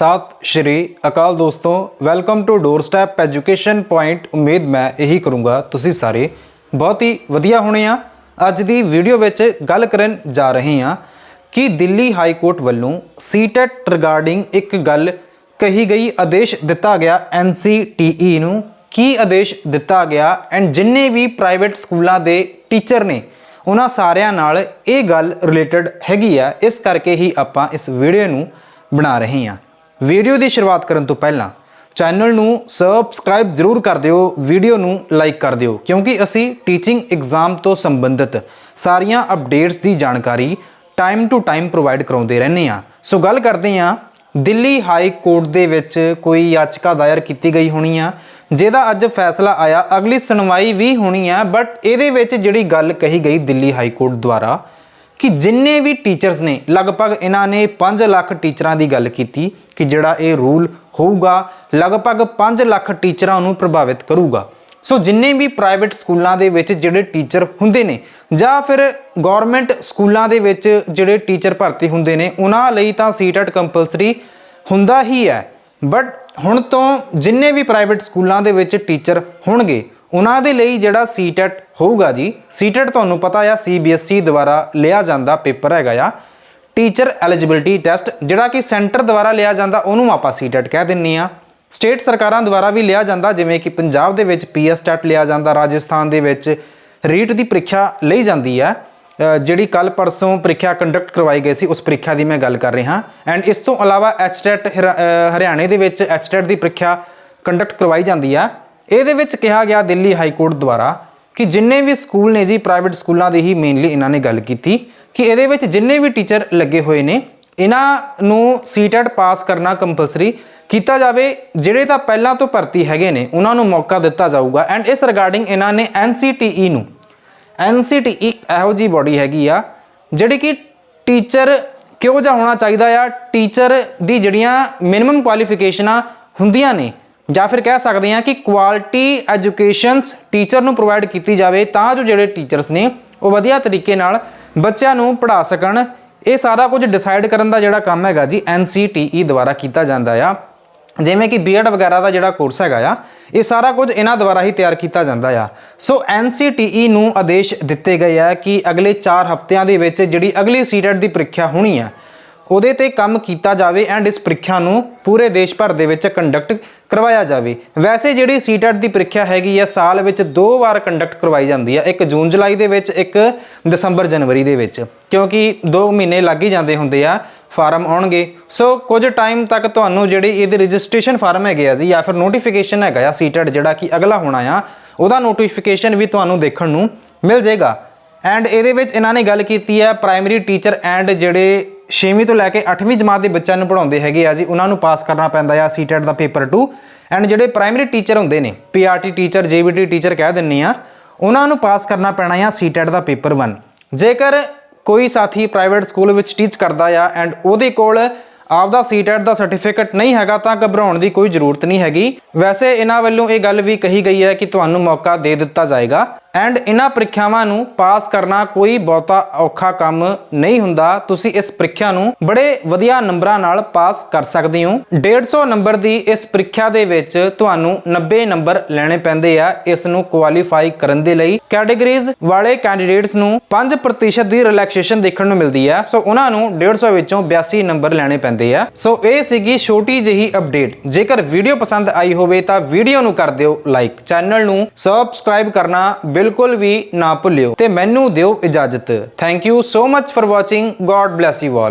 ਸਤਿ ਸ਼੍ਰੀ ਅਕਾਲ ਦੋਸਤੋ welcome to doorstep education point ਉਮੀਦ ਮੈਂ ਇਹੀ ਕਰੂੰਗਾ, ਤੁਸੀਂ ਸਾਰੇ ਬਹੁਤ ਹੀ ਵਧੀਆ ਹੋਣੇ ਆ। ਅੱਜ ਦੀ ਵੀਡੀਓ ਵਿੱਚ ਗੱਲ ਕਰਨ ਜਾ ਰਹੇ ਹਾਂ ਕਿ ਦਿੱਲੀ ਹਾਈ ਕੋਰਟ ਵੱਲੋਂ ਸੀਟੈਟ ਰਿਗਾਰਡਿੰਗ ਇੱਕ ਗੱਲ ਕਹੀ ਗਈ, ਆਦੇਸ਼ ਦਿੱਤਾ ਗਿਆ NCTE ਨੂੰ। ਕੀ ਆਦੇਸ਼ ਦਿੱਤਾ ਗਿਆ? ਐਂਡ ਜਿੰਨੇ ਵੀ ਪ੍ਰਾਈਵੇਟ ਸਕੂਲਾਂ ਦੇ ਟੀਚਰ ਨੇ, ਉਹਨਾਂ ਸਾਰਿਆਂ ਨਾਲ ਇਹ ਗੱਲ ਰਿਲੇਟਡ ਹੈਗੀ ਆ। ਇਸ ਕਰਕੇ ਹੀ ਆਪਾਂ ਇਸ ਵੀਡੀਓ ਨੂੰ ਬਣਾ ਰਹੇ ਹਾਂ। ਵੀਡੀਓ ਦੀ ਸ਼ੁਰੂਆਤ ਕਰਨ ਤੋਂ ਪਹਿਲਾਂ ਚੈਨਲ ਨੂੰ ਸਬਸਕ੍ਰਾਈਬ ਜ਼ਰੂਰ ਕਰ ਦਿਓ, ਵੀਡੀਓ ਨੂੰ ਲਾਈਕ ਕਰ ਦਿਓ, ਕਿਉਂਕਿ ਅਸੀਂ ਟੀਚਿੰਗ ਐਗਜ਼ਾਮ ਤੋਂ ਸੰਬੰਧਿਤ ਸਾਰੀਆਂ ਅਪਡੇਟਸ ਦੀ ਜਾਣਕਾਰੀ ਟਾਈਮ ਟੂ ਟਾਈਮ ਪ੍ਰੋਵਾਈਡ ਕਰਾਉਂਦੇ ਰਹਿੰਦੇ ਹਾਂ। ਸੋ ਗੱਲ ਕਰਦੇ ਹਾਂ, ਦਿੱਲੀ ਹਾਈ ਕੋਰਟ ਦੇ ਵਿੱਚ ਕੋਈ ਯਾਚਕਾ ਦਾਇਰ ਕੀਤੀ ਗਈ ਹੋਣੀ ਆ, ਜਿਹਦਾ ਅੱਜ ਫੈਸਲਾ ਆਇਆ। ਅਗਲੀ ਸੁਣਵਾਈ ਵੀ ਹੋਣੀ ਆ ਬਟ ਇਹਦੇ ਵਿੱਚ ਜਿਹੜੀ ਗੱਲ ਕਹੀ ਗਈ ਦਿੱਲੀ ਹਾਈ ਕੋਰਟ ਦੁਆਰਾ ਕਿ ਜਿੰਨੇ ਵੀ ਟੀਚਰਸ ਨੇ, ਲਗਭਗ ਇਹਨਾਂ ਨੇ 5 ਲੱਖ ਟੀਚਰਾਂ ਦੀ ਗੱਲ ਕੀਤੀ ਕਿ ਜਿਹੜਾ ਇਹ ਰੂਲ ਹੋਊਗਾ, ਲਗਭਗ 5 ਲੱਖ ਟੀਚਰਾਂ ਨੂੰ ਪ੍ਰਭਾਵਿਤ ਕਰੂਗਾ। ਸੋ ਜਿੰਨੇ ਵੀ ਪ੍ਰਾਈਵੇਟ ਸਕੂਲਾਂ ਦੇ ਵਿੱਚ ਜਿਹੜੇ ਟੀਚਰ ਹੁੰਦੇ ਨੇ, ਜਾਂ ਫਿਰ ਗਵਰਨਮੈਂਟ ਸਕੂਲਾਂ ਦੇ ਵਿੱਚ ਜਿਹੜੇ ਟੀਚਰ ਭਰਤੀ ਹੁੰਦੇ ਨੇ, ਉਹਨਾਂ ਲਈ ਤਾਂ ਸੀਟੈਟ ਕੰਪਲਸਰੀ ਹੁੰਦਾ ਹੀ ਹੈ। ਬਟ ਹੁਣ ਤੋਂ ਜਿੰਨੇ ਵੀ ਪ੍ਰਾਈਵੇਟ ਸਕੂਲਾਂ ਦੇ ਵਿੱਚ ਟੀਚਰ ਹੋਣਗੇ ਉਹਨਾਂ ਦੇ ਲਈ ਜਿਹੜਾ ਸੀਟੈਟ ਹੋਊਗਾ ਜੀ, ਸੀਟੈਟ ਤੁਹਾਨੂੰ ਪਤਾ ਆ CBSE ਦੁਆਰਾ ਲਿਆ ਜਾਂਦਾ ਪੇਪਰ ਹੈਗਾ ਆ। ਟੀਚਰ ਐਲੀਜੀਬਿਲਟੀ ਟੈਸਟ, ਜਿਹੜਾ ਕਿ ਸੈਂਟਰ ਦੁਆਰਾ ਲਿਆ ਜਾਂਦਾ, ਉਹਨੂੰ ਆਪਾਂ ਸੀਟੈਟ ਕਹਿ ਦਿੰਨੀ ਆ। ਸਟੇਟ ਸਰਕਾਰਾਂ ਦੁਆਰਾ ਵੀ ਲਿਆ ਜਾਂਦਾ, ਜਿਵੇਂ ਕਿ ਪੰਜਾਬ ਦੇ ਵਿੱਚ ਪੀਐਸ ਟੈਟ ਲਿਆ ਜਾਂਦਾ, ਰਾਜਸਥਾਨ ਦੇ ਵਿੱਚ ਰੀਟ ਦੀ ਪ੍ਰੀਖਿਆ ਲਈ ਜਾਂਦੀ ਆ। ਜਿਹੜੀ ਕੱਲ ਪਰਸੋਂ ਪ੍ਰੀਖਿਆ ਕੰਡਕਟ ਕਰਵਾਈ ਗਈ ਸੀ, ਉਸ ਪ੍ਰੀਖਿਆ ਦੀ ਮੈਂ ਗੱਲ ਕਰ ਰਿਹਾ ਐਂਡ ਇਸ ਤੋਂ ਇਲਾਵਾ ਐਚਟੈਟ ਹਰਿਆਣੇ ਦੇ ਵਿੱਚ ਐਚਟੈਟ ਦੀ ਪ੍ਰੀਖਿਆ ਕੰਡਕਟ ਕਰਵਾਈ ਜਾਂਦੀ ਆ। ਇਹਦੇ ਵਿੱਚ ਕਿਹਾ ਗਿਆ ਦਿੱਲੀ ਹਾਈ ਕੋਰਟ ਦੁਆਰਾ ਕਿ ਜਿੰਨੇ ਵੀ ਸਕੂਲ ਨੇ ਜੀ, ਪ੍ਰਾਈਵੇਟ ਸਕੂਲਾਂ ਦੀ ਹੀ ਮੇਨਲੀ ਇਹਨਾਂ ਨੇ ਗੱਲ ਕੀਤੀ ਕਿ ਇਹਦੇ ਵਿੱਚ ਜਿੰਨੇ ਵੀ ਟੀਚਰ ਲੱਗੇ ਹੋਏ ਨੇ, ਇਹਨਾਂ ਨੂੰ ਸੀਟੈਟ ਪਾਸ ਕਰਨਾ ਕੰਪਲਸਰੀ ਕੀਤਾ ਜਾਵੇ। ਜਿਹੜੇ ਤਾਂ ਪਹਿਲਾਂ ਤੋਂ ਭਰਤੀ ਹੈਗੇ ਨੇ, ਉਹਨਾਂ ਨੂੰ ਮੌਕਾ ਦਿੱਤਾ ਜਾਊਗਾ। ਐਂਡ ਇਸ ਰਿਗਾਰਡਿੰਗ ਇਹਨਾਂ ਨੇ NCTE ਨੂੰ NCTE ਇੱਕ ਇਹੋ ਜੀ ਬਾਡੀ ਹੈਗੀ ਆ, ਜਿਹੜੀ ਕਿ ਟੀਚਰ ਕਿਉਂ ਜਿਹਾ ਹੋਣਾ ਚਾਹੀਦਾ ਆ? ਟੀਚਰ ਦੀ ਜਿਹੜੀਆਂ ਮਿਨੀਮਮ ਕੁਆਲੀਫਿਕੇਸ਼ਨਾਂ ਹੁੰਦੀਆਂ ਨੇ। ਜਾਂ ਫਿਰ ਕਹਿ ਸਕਦੇ ਹਾਂ ਕਿ ਕੁਆਲਿਟੀ ਐਜੂਕੇਸ਼ਨਸ ਟੀਚਰ ਨੂੰ ਪ੍ਰੋਵਾਈਡ ਕੀਤੀ ਜਾਵੇ, ਤਾਂ ਜੋ ਜਿਹੜੇ ਟੀਚਰਸ ਨੇ ਉਹ ਵਧੀਆ ਤਰੀਕੇ ਨਾਲ ਬੱਚਿਆਂ ਨੂੰ ਪੜ੍ਹਾ ਸਕਣ। ਇਹ ਸਾਰਾ ਕੁਝ ਡਿਸਾਈਡ ਕਰਨ ਦਾ ਜਿਹੜਾ ਕੰਮ ਹੈਗਾ ਜੀ NCTE ਦੁਆਰਾ ਕੀਤਾ ਜਾਂਦਾ ਆ। ਜਿਵੇਂ ਕਿ ਬੀਐਡ ਵਗੈਰਾ ਦਾ ਜਿਹੜਾ ਕੋਰਸ ਹੈਗਾ ਆ, ਇਹ ਸਾਰਾ ਕੁਝ ਇਹਨਾਂ ਦੁਆਰਾ ਹੀ ਤਿਆਰ ਕੀਤਾ ਜਾਂਦਾ ਆ। ਸੋ NCTE ਨੂੰ ਆਦੇਸ਼ ਦਿੱਤੇ ਗਏ ਆ ਕਿ ਅਗਲੇ 4 ਹਫ਼ਤਿਆਂ ਦੇ ਵਿੱਚ ਜਿਹੜੀ ਅਗਲੀ ਸੀਟੈਟ ਦੀ ਪ੍ਰੀਖਿਆ ਹੋਣੀ ਆ ਉਹਦੇ ਤੇ ਕੰਮ ਕੀਤਾ ਜਾਵੇ ਐਂਡ ਇਸ ਪ੍ਰੀਖਿਆ ਨੂੰ ਪੂਰੇ ਦੇਸ਼ ਭਰ ਦੇ ਵਿੱਚ ਕੰਡਕਟ ਕਰਵਾਇਆ ਜਾਵੇ। ਵੈਸੇ ਜਿਹੜੀ ਸੀਟੈਟ ਦੀ ਪ੍ਰੀਖਿਆ ਹੈਗੀ ਆ, ਸਾਲ ਵਿੱਚ ਦੋ ਵਾਰ ਕੰਡਕਟ ਕਰਵਾਈ ਜਾਂਦੀ ਆ, ਇੱਕ ਜੂਨ, ਜੁਲਾਈ ਦੇ ਵਿੱਚ, ਇੱਕ ਦਸੰਬਰ, ਜਨਵਰੀ ਦੇ ਵਿੱਚ। ਕਿਉਂਕਿ 2 ਮਹੀਨੇ ਲੱਗ ਹੀ ਜਾਂਦੇ ਹੁੰਦੇ ਆ, ਫਾਰਮ ਆਉਣਗੇ। ਸੋ ਕੁਝ ਟਾਈਮ ਤੱਕ ਤੁਹਾਨੂੰ ਜਿਹੜੀ ਇਹਦੇ ਰਜਿਸਟ੍ਰੇਸ਼ਨ ਫਾਰਮ ਹੈਗੇ ਆ ਜੀ, ਜਾਂ ਫਿਰ ਨੋਟੀਫਿਕੇਸ਼ਨ ਹੈਗਾ ਆ ਸੀਟੈਟ ਜਿਹੜਾ ਕਿ ਅਗਲਾ ਹੋਣਾ ਆ, ਉਹਦਾ ਨੋਟੀਫਿਕੇਸ਼ਨ ਵੀ ਤੁਹਾਨੂੰ ਦੇਖਣ ਨੂੰ ਮਿਲ ਜਾਏਗਾ। ਐਂਡ ਇਹਦੇ ਵਿੱਚ ਇਹਨਾਂ ਨੇ ਗੱਲ ਕੀਤੀ ਹੈ ਪ੍ਰਾਇਮਰੀ ਟੀਚਰ ਐਂਡ ਜਿਹੜੇ 6ਵੀਂ ਤੋਂ ਲੈ ਕੇ 8ਵੀਂ ਜਮਾਤ ਦੇ ਬੱਚਿਆਂ ਨੂੰ ਪੜਾਉਂਦੇ ਹੈਗੇ ਆ ਜੀ, ਉਹਨਾਂ ਨੂੰ ਪਾਸ ਕਰਨਾ ਪੈਂਦਾ ਆ ਸੀਟੈਟ ਦਾ ਪੇਪਰ 2 ਐਂਡ ਜਿਹੜੇ ਪ੍ਰਾਇਮਰੀ ਟੀਚਰ ਹੁੰਦੇ ਨੇ ਪੀਆਰਟੀ ਟੀਚਰ ਜੀਬੀਟੀ ਟੀਚਰ ਕਹਿ ਦਿੰਨੀ ਆ, ਉਹਨਾਂ ਨੂੰ ਪਾਸ ਕਰਨਾ ਪੈਣਾ ਆ ਸੀਟੈਟ ਦਾ ਪੇਪਰ 1 ਜੇਕਰ ਕੋਈ ਸਾਥੀ ਪ੍ਰਾਈਵੇਟ ਸਕੂਲ ਵਿੱਚ ਟੀਚ ਕਰਦਾ ਆ ਐਂਡ ਉਹਦੇ ਕੋਲ ਆਪਦਾ ਸੀਟੈਟ ਦਾ ਸਰਟੀਫਿਕੇਟ ਨਹੀਂ ਹੈਗਾ, ਤਾਂ ਘਬਰਾਉਣ ਦੀ ਕੋਈ ਜ਼ਰੂਰਤ ਨਹੀਂ ਹੈਗੀ। ਵੈਸੇ ਇਹਨਾਂ ਵੱਲੋਂ ਇਹ ਗੱਲ ਵੀ ਕਹੀ ਗਈ ਹੈ ਕਿ ਤੁਹਾਨੂੰ ਮੌਕਾ ਦੇ ਦਿੱਤਾ ਜਾਏਗਾ। ਐਂਡ ਇਹਨਾਂ ਪ੍ਰੀਖਿਆਵਾਂ ਨੂੰ ਪਾਸ ਕਰਨਾ ਕੋਈ ਬਹੁਤਾ ਔਖਾ ਕੰਮ ਨਹੀਂ ਹੁੰਦਾ। ਤੁਸੀਂ ਇਸ ਪ੍ਰੀਖਿਆ ਨੂੰ ਬੜੇ ਵਧੀਆ ਨੰਬਰਾਂ ਨਾਲ ਪਾਸ ਕਰ ਸਕਦੇ ਹੋ। 150 ਨੰਬਰ ਦੀ ਇਸ ਪ੍ਰੀਖਿਆ ਦੇ ਵਿੱਚ ਤੁਹਾਨੂੰ 90 ਨੰਬਰ ਲੈਣੇ ਪੈਂਦੇ ਆ ਇਸ ਨੂੰ ਕੁਆਲੀਫਾਈ ਕਰਨ ਦੇ ਲਈ। ਕੈਟਾਗਰੀਜ਼ ਵਾਲੇ ਕੈਂਡੀਡੇਟਸ ਨੂੰ 5% ਦੀ ਰਿਲੈਕਸੇਸ਼ਨ ਦੇਖਣ ਨੂੰ ਮਿਲਦੀ ਹੈ ਸੋ ਉਹਨਾਂ ਨੂੰ 150 ਵਿੱਚੋਂ 82 ਨੰਬਰ ਲੈਣੇ ਪੈਂਦੇ ਆ। ਸੋ ਇਹ ਸੀਗੀ ਛੋਟੀ ਜਿਹੀ ਅਪਡੇਟ। ਜੇਕਰ ਵੀਡੀਓ ਪਸੰਦ ਆਈ ਹੋਵੇ ਤਾਂ ਵੀਡੀਓ ਨੂੰ ਕਰ ਦਿਓ ਲਾਈਕ। ਚੈਨਲ ਨੂੰ ਸਬਸਕ੍ਰਾਈਬ ਕਰਨਾ ਬਿਲਕੁਲ ਵੀ ਨਾ ਭੁੱਲਿਓ ਤੇ ਮੈਨੂੰ ਦਿਓ ਇਜਾਜ਼ਤ। Thank you so much for watching God bless you all